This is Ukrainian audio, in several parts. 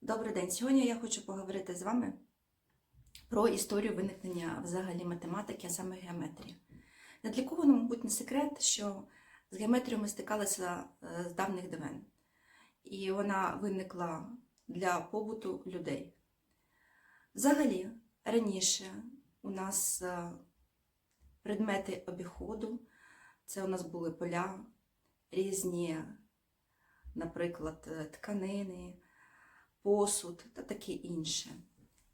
Добрий день. Сьогодні я хочу поговорити з вами про історію виникнення взагалі математики, а саме геометрії. Не для кого, мабуть, не секрет, що з геометрією ми стикалися е, з давних давен. І вона виникла для побуту людей. Взагалі, раніше у нас е, предмети обіходу, це у нас були поля, різні, наприклад, е, тканини посуд та таке інше.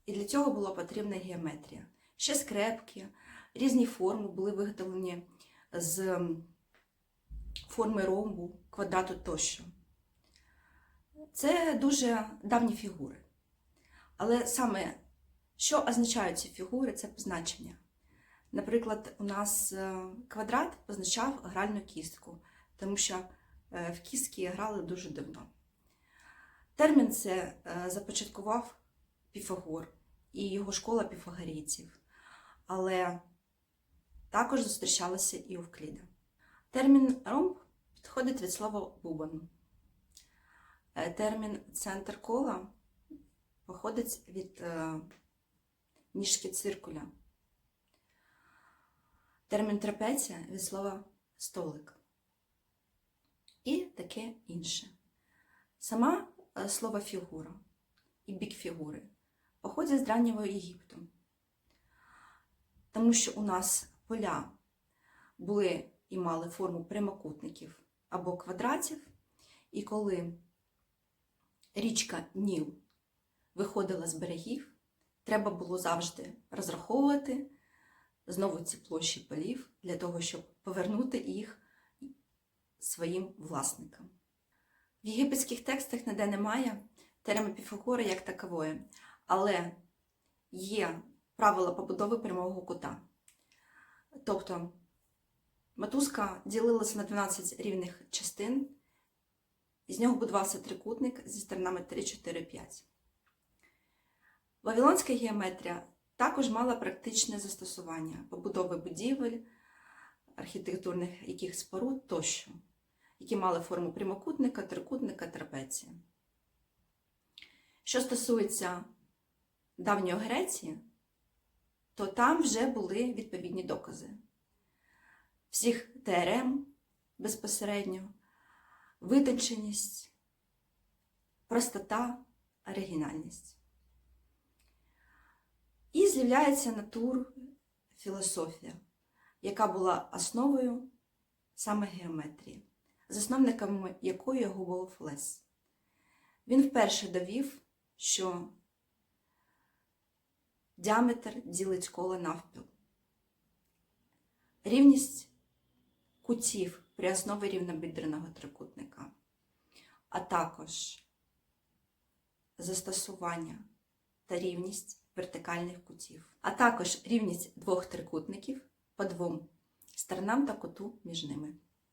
І для цього була потрібна геометрія. Ще скрепки, різні форми були виготовлені з форми ромбу, квадрату тощо. Це дуже давні фігури. Але саме що означають ці фігури, це позначення. Наприклад, у нас е, квадрат позначав гральну кістку, тому що е, в кістки грали дуже давно. Термін це е, започаткував Піфагор і його школа піфагорійців, але також зустрічалося і у Вкліда. Термін ромб підходить від слова бубон. Е, Термін центр кола походить від е, ніжки циркуля. Термін трапеція від слова столик. І таке інше. Сама слово фігура і бік фігури походять з древнього Єгипту. Тому що у нас поля були і мали форму прямокутників або квадратів, і коли річка Ніл виходила з берегів, треба було завжди розраховувати знову ці площі полів для того, щоб повернути їх своїм власникам. В єгипетських текстах ніде немає терміну Піфагора як такової, але є правила побудови прямого кута. Тобто мотузка ділилася на 12 рівних частин, з нього будувався трикутник зі сторонами 3, 4, 5. Вавилонська геометрія також мала практичне застосування побудови будівель, архітектурних яких споруд тощо які мали форму прямокутника, трикутника, трапеції. Що стосується давньої Греції, то там вже були відповідні докази всіх теорем безпосередньо, витонченість, простота, оригінальність. І з'являється натур філософія, яка була основою саме геометрії засновниками якої його був Лес. Він вперше довів, що діаметр ділить коло навпіл. Рівність кутів при основі рівнобідреного трикутника, а також застосування та рівність вертикальних кутів, а також рівність двох трикутників по двом сторонам та куту між ними.